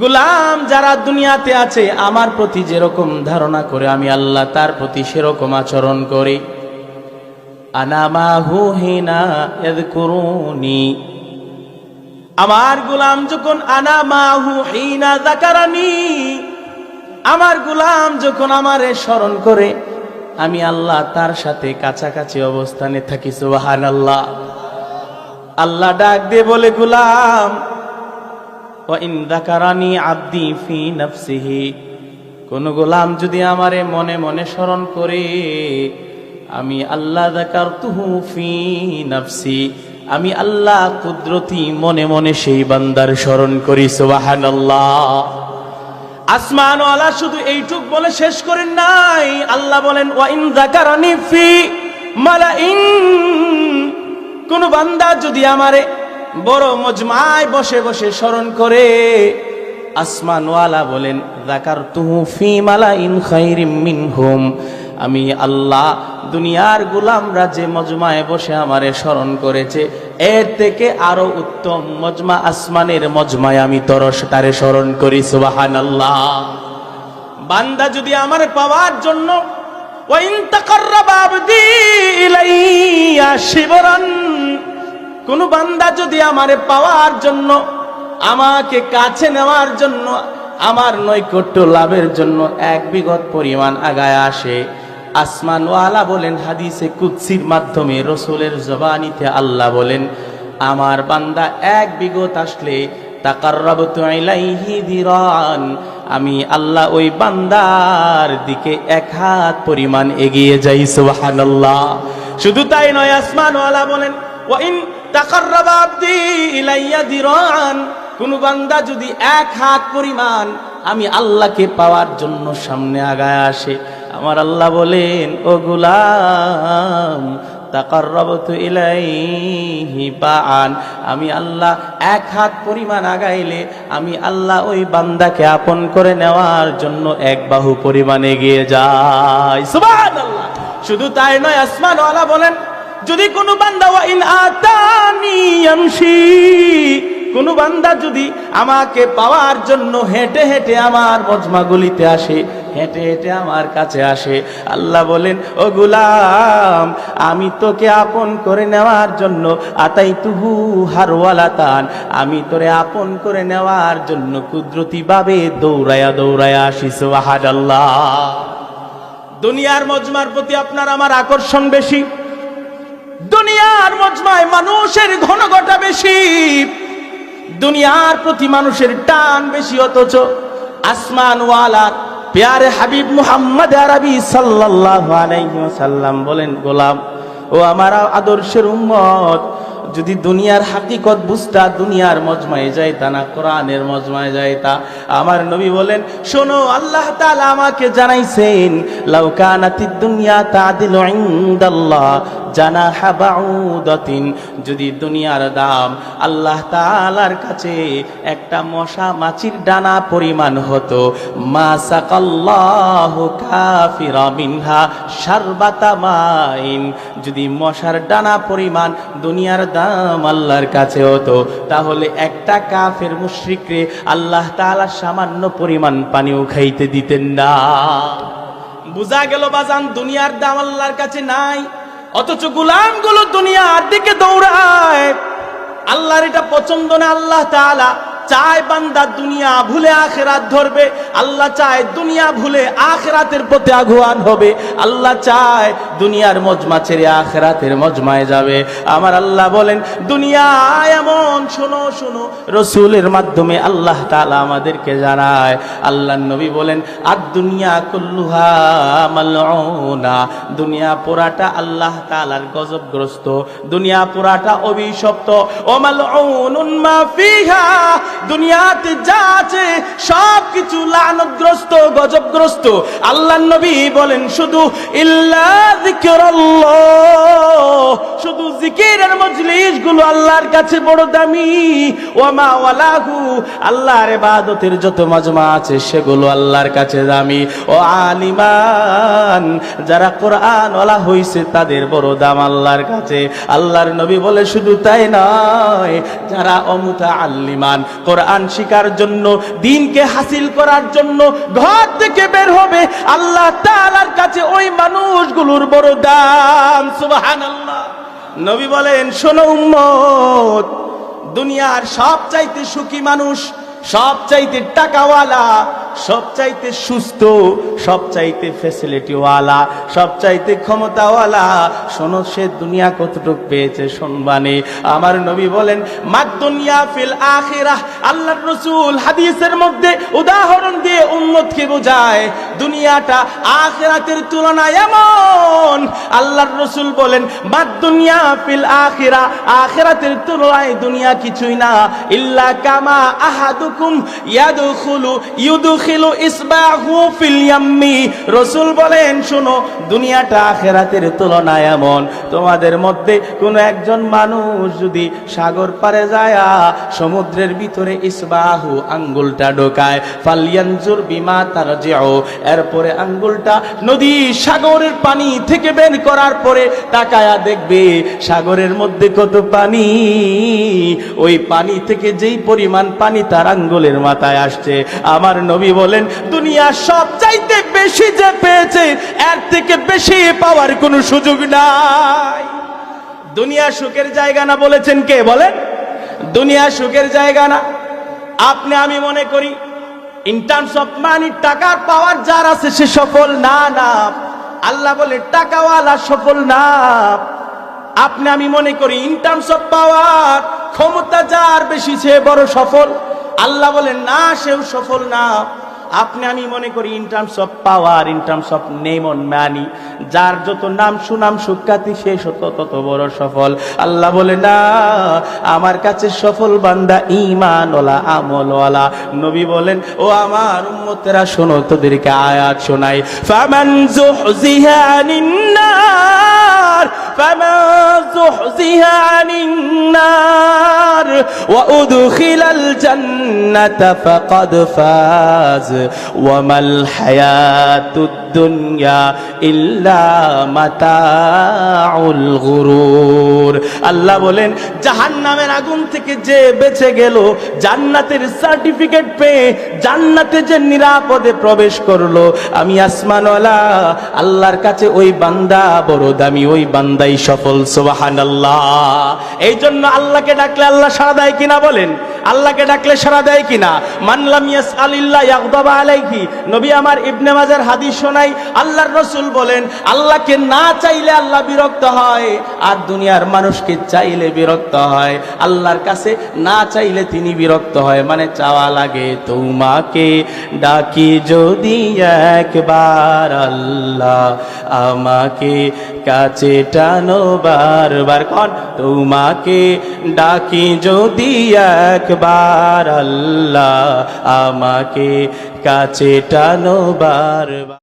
গুলাম যারা দুনিয়াতে আছে, আমার প্রতি যেরকম ধারণা করে আমি আল্লাহ, তার প্রতি সেরকম আচরণ করি। আমার গুলাম যখন আনামাহু হিনা যাকারানি, আমার গুলাম যখন আমারে স্মরণ করে, আমি আল্লাহ তার সাথে কাছাকাছি অবস্থানে থাকি, সুবহানাল্লাহ। আল্লাহ ডাক দিয়ে বলে, গুলাম আব্দি ফি কোন গোলাম যদি আমারে মনে মনে স্মরণ করে, আমি আল্লাহ যাকারতুহু ফি নাফসি। আমি আল্লাহ কুদরতি মনে মনে সেই বান্দার স্মরণ করি, সুবহানাল্লাহ। আসমান ওয়ালা শুধু এইটুক বলে শেষ করেন নাই। আল্লাহ বলেন, ওয়াইন যাকারানি ফি মালাইন কোন বান্দা যদি আমারে বড় মজমায় বসে বসে স্মরণ করে, আসমানওয়ালা বলেন জাকার তুহু ফি মালা ইন খাইরিম মিনহুম। আমি আল্লাহ, দুনিয়ার গুলামরা যে মজমায় বসে আমারে স্মরণ করেছে, এর থেকে আরও উত্তম মজমা আসমানের মজমায় আমি তরস তারে স্মরণ করি সুবাহান আল্লাহ বান্দা যদি আমার পাওয়ার জন্য ওয়াইন তাকাররাবা আবদি ইলাইয়া শিবরান কোন বান্দা যদি আমারে পাওয়ার জন্য, আমাকে কাছে নেওয়ার জন্য, আমার নৈকট্য লাভের জন্য এক বিগত পরিমাণ আগায় আসে। আসমানওয়ালা বলেন, হাদিসে কুৎসির মাধ্যমে রসুলের জবানিতে আল্লাহ বলেন, আমার বান্দা এক বিগত আসলে আমি আল্লাহ ওই বান্দার দিকে এক হাত পরিমাণ এগিয়ে যাই, সুবহানাল্লাহ। শুধু তাই নয়, আসমানওয়ালা বলেন ওয়াইন তাকাররাবা আবদি ইলাইয়া দিরান। কোন বান্দা যদি এক হাত পরিমাণ আমি আল্লাহকে পাওয়ার জন্য সামনে আগায় আসে। আমার আল্লাহ বলেন, ও গুলাম আমি আল্লাহ এক হাত পরিমাণ আগাইলে আমি আল্লাহ ওই বান্দাকে আপন করে নেওয়ার জন্য এক বাহু পরিমাণ এগিয়ে যাই। শুধু তাই নয়, আসমানওয়ালা বলেন যদি কোনো বান্দা ইন আতানি কোন বান্দা যদি আমাকে পাওয়ার জন্য হেঁটে হেঁটে আমার মজমাগুলিতে আসে, হেঁটে হেঁটে আমার কাছে আসে, আল্লাহ বলেন, ও গুলাম, আমি তোকে আপন করে নেওয়ার জন্য আতাই তুহু হারওয়ালাতান, আমি তোরে আপন করে নেওয়ার জন্য কুদরতি ভাবে দৌড়ায়া দৌড়ায়া আসি সুবাহাদ আল্লাহ দুনিয়ার মজমার প্রতি আপনার আমার আকর্ষণ বেশি। দুনিয়ার মজমায় মানুষের ঘন ঘটা বেশি। দুনিয়ার প্রতি মানুষের টান বেশি অথচ আসমান ওয়ালার পেয়ারে হাবিব মুহাম্মদ আরবি সাল্লাল্লাহু আলাইহি ওয়াসাল্লাম বলেন, গোলাম, ও আমার আদর্শের উম্মত যদি দুনিয়ার হাকিকত বুঝতা, দুনিয়ার মজমায় যাইতা না, কোরআনের মজমায় যাইতা। আমার নবী বলেন, শোনো, আল্লাহ তাআলা আমাকে জানাইছেন লাউকানাতিদ দুনিয়া তাদিলু ইনদাল্লাহ জানাহা বাউদাতিন। যদি দুনিয়ার দাম আল্লাহ তাআলার কাছে একটা মশা মাছির ডানা পরিমাণ হতো, মা সাকাল্লাহু যদি মশার ডানা পরিমাণ দুনিয়ার দাম আল্লাহর কাছে হতো। তাহলে একটা কাফের মুশ্রিকরে আল্লাহ তালা সামান্য পরিমাণ পানিও খাইতে দিতেন না। বুঝা গেল বাজান, দুনিয়ার দাম আল্লাহর কাছে নাই। অথচ গুলামগুলো দুনিয়ার দিকে দৌড়ায়। আল্লাহর এটা পছন্দ না আল্লাহ তাআলা। চায় বান্দা দুনিয়া ভুলে আখেরাত ধরবে। আল্লাহ চায় দুনিয়া ভুলে আখেরাতের প্রতি আগুয়ান হবে। আল্লাহ চায় দুনিয়ার মজমা ছেড়ে আখেরাতের মজমায় যাবে। আমার আল্লাহ বলেন দুনিয়া এমন শোনো শোনো, রসুলের মাধ্যমে আল্লাহ তালা আমাদেরকে জানায়। আল্লাহ নবী বলেন আর দুনিয়া কুল্লুহা মালউনা। দুনিয়া পুরাটা আল্লাহ তাআলার গজবগ্রস্ত। দুনিয়া পুরাটা অভিশপ্ত। ও মালউনুন মা ফিহা দুনিয়াতে যা আছে সব কিছু লানগ্রস্ত গজবগ্রস্ত। আল্লাহ নবী বলেন, শুধু শুধু জিকিরের মজলিসগুলো আল্লাহর কাছে বড় দামি। ওয়ামা ওয়ালাহু, আল্লাহর ইবাদতের যত মজমা আছে, সেগুলো আল্লাহর কাছে দামি। ও আলিমান, যারা কোরআন ওয়ালা হইছে, তাদের বড় দাম আল্লাহর কাছে। আল্লাহর নবী বলে, শুধু তাই নয়, যারা অমুতা আল্লিমান কোরআন শিকার জন্য, দিনকে হাসিল করার জন্য ঘর থেকে বের হবে, আল্লাহ তাআলার কাছে ওই মানুষগুলোর বড় দান, সুবহানাল্লাহ। নবী বলেন, শোনো উম্মত, দুনিয়ার সব চাইতে সুখী মানুষ সব চাইতে টাকাওয়ালা সব চাইতে সুস্থ, সবচাইতে ফেসিলিটিওয়ালা সব চাইতে ক্ষমতাওয়ালা। শোনো, সে দুনিয়া কতটুক পেয়েছে শুনবানে আমার নবী বলেন মাত দুনিয়া ফিল আখিরাহ। আল্লাহর রসুল হাদিসের মধ্যে উদাহরণ দিয়ে উম্মতকে বোঝায় দুনিয়াটা আখিরাতের তুলনায় এমন। আল্লাহর রসুল বলেন মাদ দুনিয়া ফিল আখিরা আখিরাতের তুলনায় দুনিয়া কিছুই না। ইল্লা কামা আহাদুকুম ইয়াদখুলু, ইউদখিলু ইসবাহু ফিল ইয়াম্মি। রসুল বলেন, শোনো, দুনিয়াটা আখিরাতের তুলনায় এমন। তোমাদের মধ্যে কোন একজন মানুষ যদি সাগর পারে যায়, সমুদ্রের ভিতরে ইসবাহু আঙ্গুলটা ঢোকায় ফালিয়ানজুর বিমা তার এরপরে আঙ্গুলটা নদী সাগরের পানি থেকে বের করার পরে তাকায়া দেখবে সাগরের মধ্যে কত পানি। ওই পানি থেকে যেই পরিমাণ পানি তার আঙ্গুলের মাথায় আসছে। আমার নবী বলেন, দুনিয়া সব চাইতে বেশি যে পেয়েছে, এর থেকে বেশি পাওয়ার কোনো সুযোগ নাই। দুনিয়া সুখের জায়গা না বলেছেন কে বলেন? দুনিয়া সুখের জায়গা না। আপনি, আমি মনে করি ইন টার্মস অফ মানি টাকার পাওয়ার যার আছে সে সফল না না। আল্লাহ বলে, টাকাওয়ালা সফল না। আপনি, আমি মনে করি ইন টার্মস অফ পাওয়ার ক্ষমতা যার বেশি, সে বড় সফল। আল্লাহ বলে, না, সেও সফল না। আপনি আমি মনে করি in terms of power in terms of name on many যার যত নাম সুনাম সুখ্যাতি সে তত তত বড় সফল। আল্লাহ বলে, না, আমার কাছে সফল বান্দা ইমানওয়ালা আমলওয়ালা। নবী বলেন, ও আমার উম্মতেরা, শোনো, তোদেরকে আয়াত শোনাই। ফামান জুহজিহা আনিন জুহজিহা আনিন নার ওয়া উদখিলাল জান্নাতা ফাকাদ ফাজ ওয়া মাল হায়াতুদ দুনিয়া ইল্লা মাতাউল গুরুর আল্লাহ বলেন জাহান্নামের আগুন থেকে যে বেঁচে গেল, জান্নাতের সার্টিফিকেট পেয়ে জান্নাতে যে নিরাপদে প্রবেশ করল, আমি আসমানওয়ালা, আল্লাহর কাছে ওই বান্দা বড় দামি, ওই বান্দাই সফল, সুবহানাল্লাহ। এই জন্য আল্লাহকে ডাকলে আল্লাহ সাড়া দেয় কিনা বলেন? আল্লাহকে ডাকলে সাড়া দেয় কিনা? মানলাম ইয়াস ইয়াসআলিল্লাহ ইয়াগদাবা আলাইহি। নবী আমার ইবনে মাজার হাদিস শোনাই, আল্লাহর রসুল বলেন, আল্লাহকে না চাইলে আল্লাহ বিরক্ত হয়, আর দুনিয়ার মানুষকে চাইলে বিরক্ত হয়। আল্লাহর কাছে না চাইলে তিনি বিরক্ত হয় মানে চাওয়া লাগে তোমাকে। ডাকি যদি একবার আল্লাহ আমাকে কাছে টানো বারবার কন তোমাকে ডাকি যদি একবার আল্লাহ আমাকে কাছে টানো বারবার।